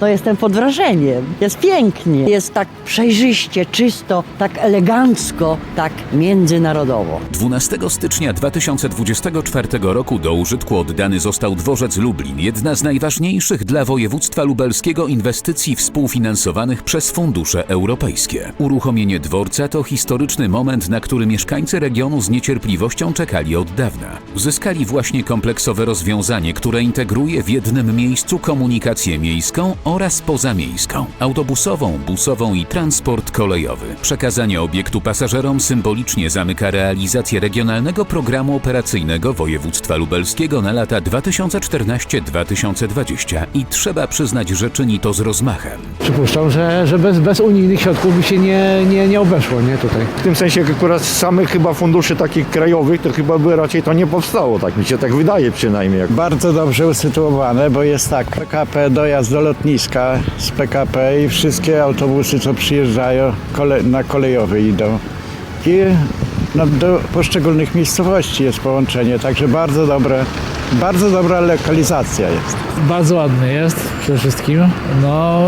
no jestem pod wrażeniem. Jest pięknie, jest tak przejrzyście, czysto, tak elegancko, tak międzynarodowo. 12 stycznia 2024 roku do użytku oddany został dworzec Lublin, jedna z najważniejszych dla województwa lubelskiego inwestycji współfinansowanych przez fundusze europejskie. Uruchomienie dworca to historyczny moment, na który mieszkańcy regionu z niecierpliwością czekali od dawna. Uzyskali właśnie kompleksowe rozwiązanie, które integruje w jednym miejscu komunikację miejską oraz pozamiejską, autobusową, busową i transport kolejowy. Przekazanie obiektu pasażerom symbolicznie zamyka realizację regionalnego programu operacyjnego województwa lubelskiego na lata 2014-2020 i trzeba przyznać, że czyni to z rozmachem. Przypuszczam, że, że bez, bez unijnych środków by się nie, nie, nie obeszło, nie tutaj. W tym sensie akurat z samych chyba funduszy takich krajowych, to chyba by raczej to nie powstało, tak mi się tak wydaje przynajmniej. Bardzo dobrze usytuowane, bo jest tak, PKP dojazd do lotniska z PKP i wszystkie autobusy, co przyjeżdżają kole, na kolejowy idą. I no, do poszczególnych miejscowości jest połączenie, także bardzo dobre, bardzo dobra lokalizacja jest. Bardzo ładny jest przede wszystkim. No,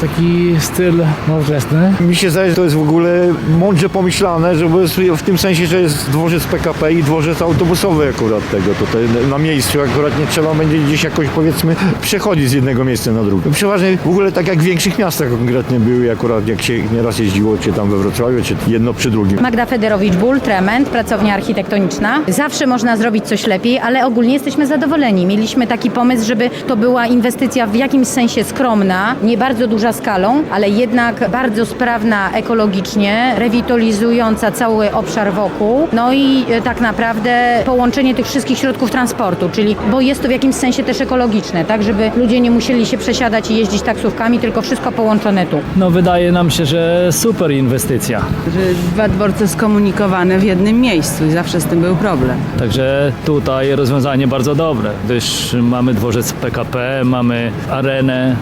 taki styl nowoczesny. Mi się zdaje, że to jest w ogóle mądrze pomyślane, żeby w tym sensie, że jest dworzec PKP i dworzec autobusowy akurat tego tutaj na miejscu. Akurat nie trzeba będzie gdzieś jakoś powiedzmy przechodzić z jednego miejsca na drugie. Przeważnie w ogóle tak jak w większych miastach konkretnie były akurat jak się nieraz jeździło, czy tam we Wrocławiu, czy jedno przy drugim. Magda Federowicz-Ból, Trement, pracownia architektoniczna. Zawsze można zrobić coś lepiej, ale ogólnie jesteśmy zadowoleni. Mieliśmy taki pomysł, żeby to była inwestycja w jakimś sensie skromna, nie bardzo duża skalą, ale jednak bardzo sprawna ekologicznie, rewitalizująca cały obszar wokół. No i e, tak naprawdę połączenie tych wszystkich środków transportu, czyli bo jest to w jakimś sensie też ekologiczne, tak, żeby ludzie nie musieli się przesiadać i jeździć taksówkami, tylko wszystko połączone tu. No wydaje nam się, że super inwestycja. że dwa dworce skomunikowane w jednym miejscu i zawsze z tym był problem. Także tutaj rozwiązanie bardzo dobre, gdyż mamy dworzec PKP, mamy arenę,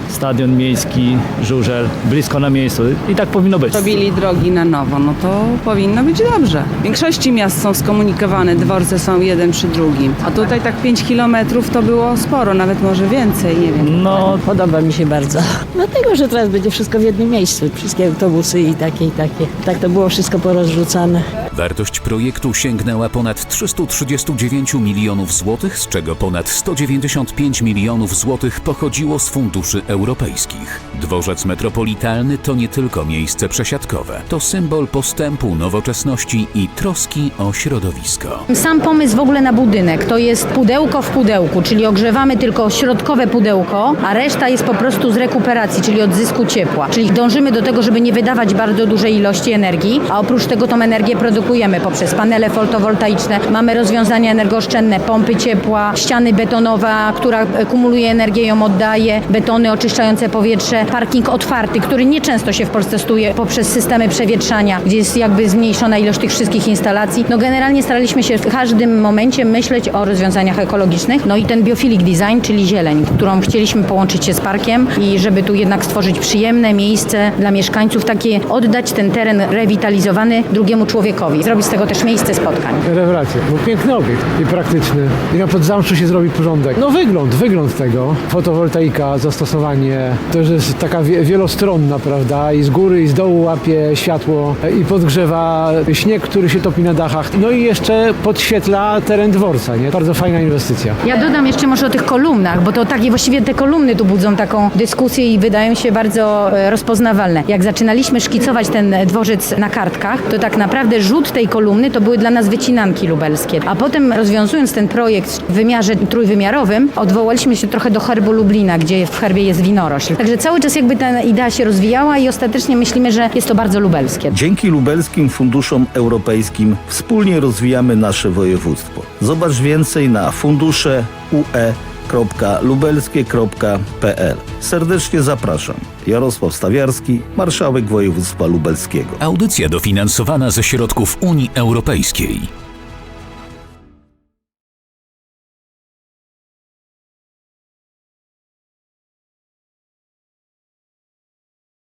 stadion miejski, żużel, blisko na miejscu i tak powinno być. Robili drogi na nowo, no to powinno być dobrze. W większości miast są skomunikowane, dworce są jeden przy drugim. A tutaj tak 5 kilometrów to było sporo, nawet może więcej, nie wiem. No, Podoba mi się bardzo. Dlatego, że teraz będzie wszystko w jednym miejscu. Wszystkie autobusy i takie, i takie. Tak to było wszystko porozrzucane. Wartość projektu sięgnęła ponad 339 milionów złotych, z czego ponad 195 milionów złotych pochodziło z funduszy europejskich. Dworzec metropolitalny to nie tylko miejsce przesiadkowe, to symbol postępu, nowoczesności i troski o środowisko. Sam pomysł w ogóle na budynek to jest pudełko w pudełku, czyli ogrzewamy tylko środkowe pudełko, a reszta jest po prostu z rekuperacji, czyli odzysku ciepła. Czyli dążymy do tego, żeby nie wydawać bardzo dużej ilości energii, a oprócz tego tą energię produkujemy poprzez panele fotowoltaiczne, mamy rozwiązania energooszczędne, pompy ciepła, ściany betonowe, która kumuluje energię, ją oddaje, betony oczyszczające powietrze, parking otwarty, który nieczęsto się w Polsce stuje poprzez systemy przewietrzania, gdzie jest jakby zmniejszona ilość tych wszystkich instalacji. No generalnie staraliśmy się w każdym momencie myśleć o rozwiązaniach ekologicznych. No i ten biophilic design, czyli zieleń, którą chcieliśmy połączyć się z parkiem i żeby tu jednak stworzyć przyjemne miejsce dla mieszkańców, takie oddać ten teren rewitalizowany drugiemu człowiekowi. Zrobić z tego też miejsce spotkań. Rewelacja, bo piękny obiekt i praktyczny. I na podzamczu się zrobi porządek. No wygląd, wygląd tego. Fotowoltaika, zastosowanie. To już jest taka wie, wielostronna, prawda? I z góry, i z dołu łapie światło i podgrzewa śnieg, który się topi na dachach. No i jeszcze podświetla teren dworca, nie? Bardzo fajna inwestycja. Ja dodam jeszcze może o tych kolumnach, bo to takie właściwie te kolumny tu budzą taką dyskusję i wydają się bardzo e, rozpoznawalne. Jak zaczynaliśmy szkicować ten dworzec na kartkach, to tak naprawdę rzut tej kolumny to były dla nas wycinanki lubelskie. A potem rozwiązując ten projekt w wymiarze trójwymiarowym, odwołaliśmy się trochę do herbu Lublina, gdzie w herbie jest winorośl. Także cały czas jakby ta idea się rozwijała i ostatecznie myślimy, że jest to bardzo lubelskie. Dzięki lubelskim funduszom europejskim wspólnie rozwijamy nasze województwo. Zobacz więcej na fundusze ue.lubelskie.pl. Serdecznie zapraszam. Jarosław Stawiarski, marszałek województwa lubelskiego. Audycja dofinansowana ze środków Unii Europejskiej.